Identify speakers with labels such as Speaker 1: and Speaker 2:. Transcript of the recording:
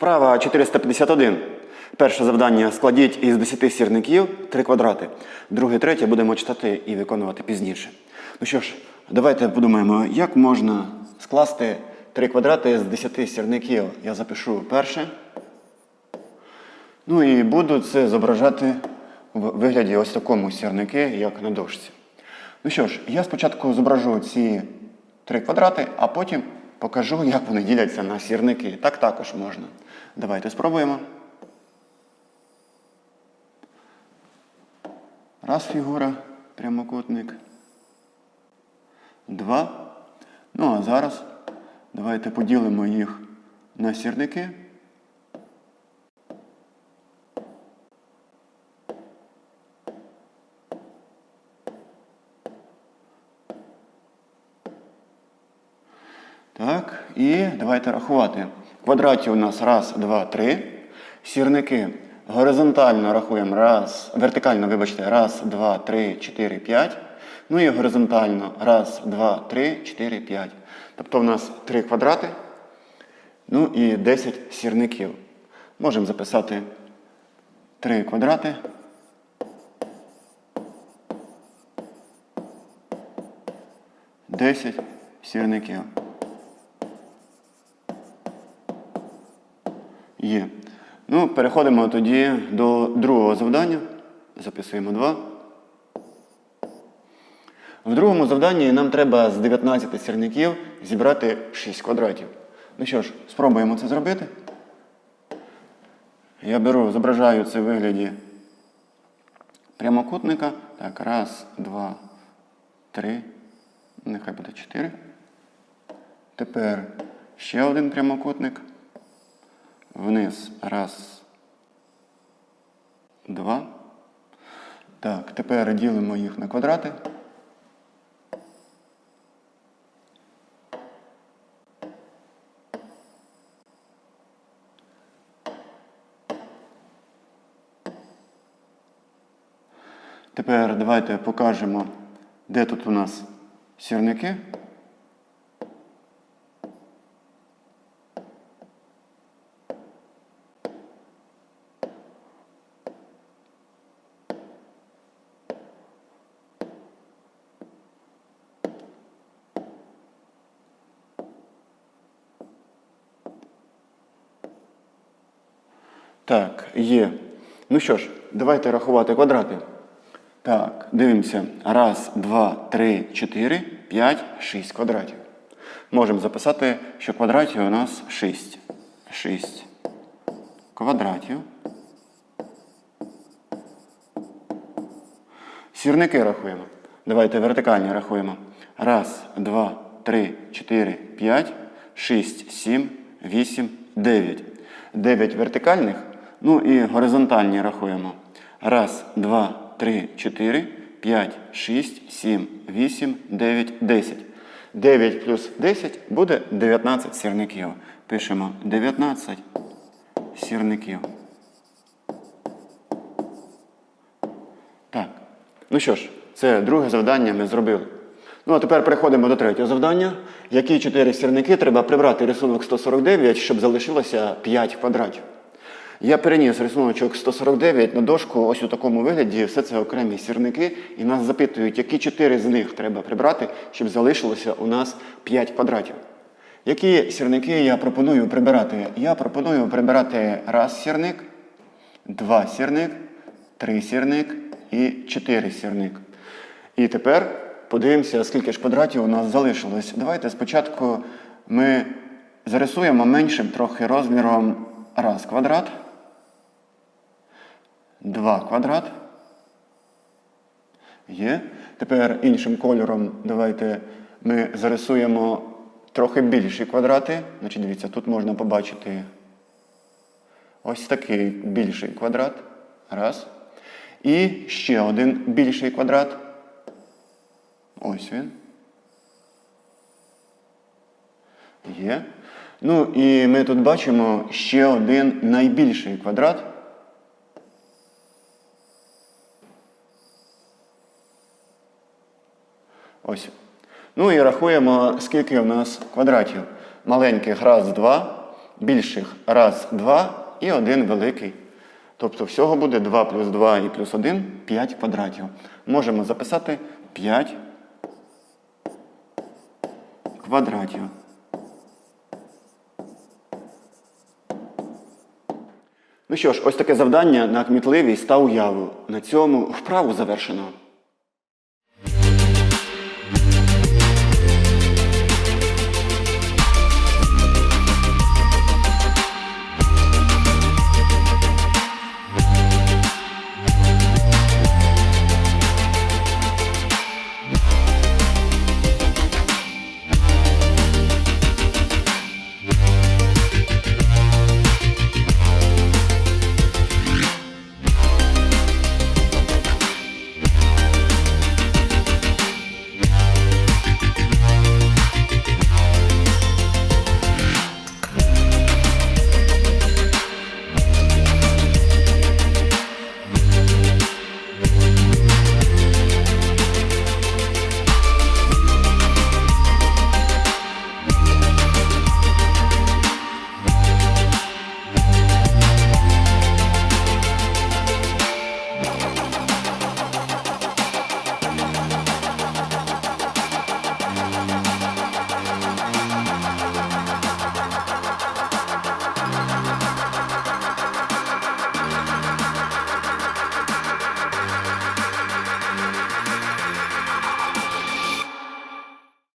Speaker 1: Вправа 451. Перше завдання складіть із 10 сірників 3 квадрати. Друге, третє будемо читати і виконувати пізніше. Ну що ж, давайте подумаємо, як можна скласти 3 квадрати з 10 сірників. Я запишу перше. Ну і буду це зображати в вигляді ось такому сірники, як на дошці. Ну що ж, я спочатку зображу ці три квадрати, а потім покажу, як вони діляться на сірники. Так також можна. Давайте спробуємо. Раз фігура, прямокутник. Два. Ну а зараз давайте поділимо їх на сірники. Так, і давайте рахувати. Квадратів у нас раз, два, три. Сірники горизонтально рахуємо раз, вертикально, вибачте, раз, два, три, чотири, п'ять. Ну і горизонтально раз, два, три, чотири, п'ять. Тобто у нас три квадрати. Ну і 10 сірників. Можемо записати 3 квадрати. Десять сірників. Є. Ну, переходимо тоді до другого завдання. Записуємо 2. В другому завданні нам треба з 19 сірників зібрати 6 квадратів. Ну що ж, спробуємо це зробити. Я беру, зображаю це в вигляді прямокутника. Так, раз, два, три. Нехай буде чотири. Тепер ще один прямокутник. Вниз. Раз. Два. Так, тепер ділимо їх на квадрати. Тепер давайте покажемо, де тут у нас сірники. Так, є. Ну що ж, давайте рахувати квадрати. Так, дивимося. Раз, два, три, чотири, п'ять, шість квадратів. Можемо записати, що квадратів у нас шість. Шість квадратів. Сірники рахуємо. Давайте вертикальні рахуємо. Раз, два, три, чотири, п'ять, шість, сім, вісім, дев'ять. Дев'ять вертикальних. Ну і горизонтальні рахуємо. Раз, два, три, чотири, п'ять, шість, сім, вісім, дев'ять, десять. 9 плюс 10 буде 19 сірників. Пишемо 19 сірників. Так. Ну що ж, це друге завдання ми зробили. Ну, а тепер переходимо до третього завдання. Які 4 сірники треба прибрати рисунок 149, щоб залишилося 5 квадратів. Я переніс рисуночок 149 на дошку ось у такому вигляді. Все це окремі сірники. І нас запитують, які 4 з них треба прибрати, щоб залишилося у нас 5 квадратів. Які сірники я пропоную прибирати? Я пропоную прибирати раз сірник, два сірник, три сірник і чотири сірник. І тепер подивимося, скільки ж квадратів у нас залишилось. Давайте спочатку ми зарисуємо меншим трохи розміром раз квадрат, два квадрат. Є. Тепер іншим кольором давайте ми зарисуємо трохи більші квадрати. Значить, дивіться, тут можна побачити ось такий більший квадрат. Раз. І ще один більший квадрат. Ось він. Є. Ну і ми тут бачимо ще один найбільший квадрат. Ось. Ну і рахуємо, скільки в нас квадратів. Маленьких раз, два. більших раз, два і один великий. Тобто всього буде 2 плюс 2 і плюс 1 5 квадратів. Можемо записати 5 квадратів. Ну що ж, ось таке завдання на кмітливість та уяву. На цьому вправу завершено.